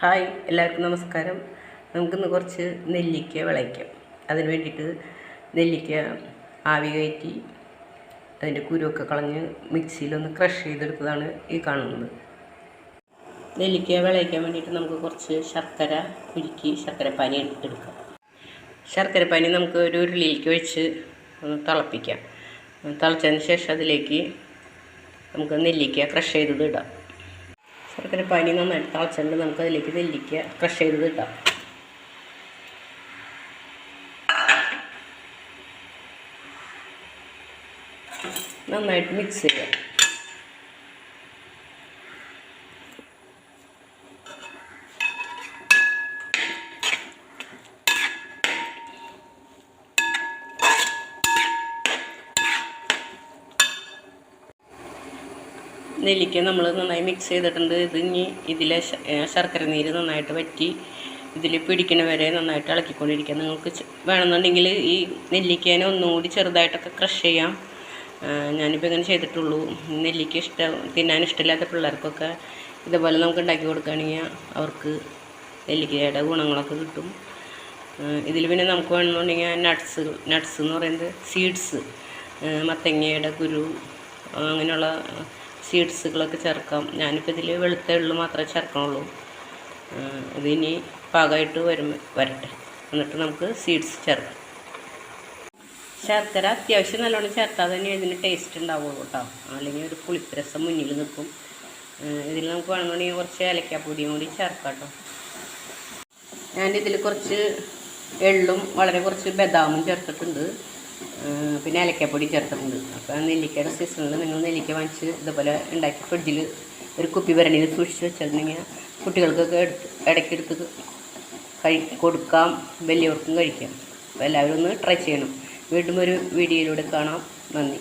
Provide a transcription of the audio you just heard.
Hi എല്ലാവർക്കും നമസ്കാരം. നമുക്കിന്ന് കുറച്ച് നെല്ലിക്ക വിളയ്ക്കാം. അതിന് വേണ്ടിയിട്ട് നെല്ലിക്ക ആവി കയറ്റി അതിന്റെ കുരുവൊക്കെ കളഞ്ഞ് മിക്സിയിലൊന്ന് ക്രഷ് ചെയ്തെടുത്തതാണ് ഈ കാണുന്നത്. നെല്ലിക്ക വിളയിക്കാൻ വേണ്ടിയിട്ട് നമുക്ക് കുറച്ച് ശർക്കര ഉരുക്കി ശർക്കര പനി എടുക്കാം. ശർക്കര പനി നമുക്ക് ഒരു ഉരുളിയിലേക്ക് വെച്ച് ഒന്ന് തിളപ്പിക്കാം. തിളച്ചതിന് ശേഷം അതിലേക്ക് നമുക്ക് നെല്ലിക്ക ക്രഷ് ചെയ്തത് ഇടാം. ശർക്കര പനി നന്നായിട്ട് നമുക്ക് അതിലേക്ക് നെല്ലിക്ക ക്രഷ് ചെയ്തത് കിട്ടാം നന്നായിട്ട് മിക്സ് ചെയ്യാം. നെല്ലിക്ക നമ്മൾ നന്നായി മിക്സ് ചെയ്തിട്ടുണ്ട്. ഇത് ഇനി ഇതിലെ ശർക്കര നീര് നന്നായിട്ട് വറ്റി ഇതിൽ പിടിക്കണ വരെ നന്നായിട്ട് ഇളക്കിക്കൊണ്ടിരിക്കുക നിങ്ങൾക്ക് വേണമെന്നുണ്ടെങ്കിൽ ഈ നെല്ലിക്കേനെ ഒന്നുകൂടി ചെറുതായിട്ടൊക്കെ ക്രഷ് ചെയ്യാം. ഞാനിപ്പോൾ ഇങ്ങനെ ചെയ്തിട്ടുള്ളൂ. നെല്ലിക്ക ഇഷ്ടം തിന്നാൻ ഇഷ്ടമില്ലാത്ത പിള്ളേർക്കൊക്കെ ഇതുപോലെ നമുക്ക് ഉണ്ടാക്കി കൊടുക്കുകയാണെങ്കിൽ അവർക്ക് നെല്ലിക്കയുടെ ഗുണങ്ങളൊക്കെ കിട്ടും. ഇതിൽ പിന്നെ നമുക്ക് വേണമെന്നുണ്ടെങ്കിൽ നട്ട്സ് നട്ട്സ് എന്ന് പറയുന്നത് സീഡ്സ് മത്തങ്ങയുടെ കുരു അങ്ങനെയുള്ള സീഡ്സുകളൊക്കെ ചേർക്കാം. ഞാനിപ്പോൾ ഇതിൽ വെളുത്ത എള്ള് മാത്രമേ ചേർക്കണുള്ളൂ. ഇതിനി പാകമായിട്ട് വരും വരട്ടെ. എന്നിട്ട് നമുക്ക് സീഡ്സ് ചേർക്കാം. ശർക്കര അത്യാവശ്യം നല്ലോണം ചേർത്താൽ തന്നെ ഇതിന് ടേസ്റ്റ് ഉണ്ടാവുള്ളൂ കേട്ടോ അല്ലെങ്കിൽ ഒരു പുളിപ്പരസം മുന്നിൽ നിൽക്കും. ഇതിൽ നമുക്ക് വേണമെന്നുണ്ടെങ്കിൽ കുറച്ച് ഏലക്കാപ്പൊടിയും കൂടി ചേർക്കാം കേട്ടോ ഞാനിതിൽ കുറച്ച് എള്ളും വളരെ കുറച്ച് ബദാമും ചേർത്തിട്ടുണ്ട്. പിന്നെ അലക്കപ്പൊടി ചേർത്തിട്ടുണ്ട്. അപ്പോൾ നെല്ലിക്കയുടെ സീസണിൽ നിങ്ങൾ നെല്ലിക്ക വാങ്ങിച്ച് ഇതുപോലെ ഉണ്ടാക്കി ഫ്രിഡ്ജിൽ ഒരു കുപ്പി വരണിയിൽ സൂക്ഷിച്ച് വെച്ചിട്ടുണ്ടെങ്കിൽ കുട്ടികൾക്കൊക്കെ എടുത്ത് ഇടയ്ക്കെടുത്ത് കഴി കൊടുക്കാം വലിയവർക്കും കഴിക്കാം. അപ്പോൾ എല്ലാവരും ഒന്ന് ട്രൈ ചെയ്യണം. വീണ്ടും ഒരു വീഡിയോയിലൂടെ കാണാം. നന്ദി.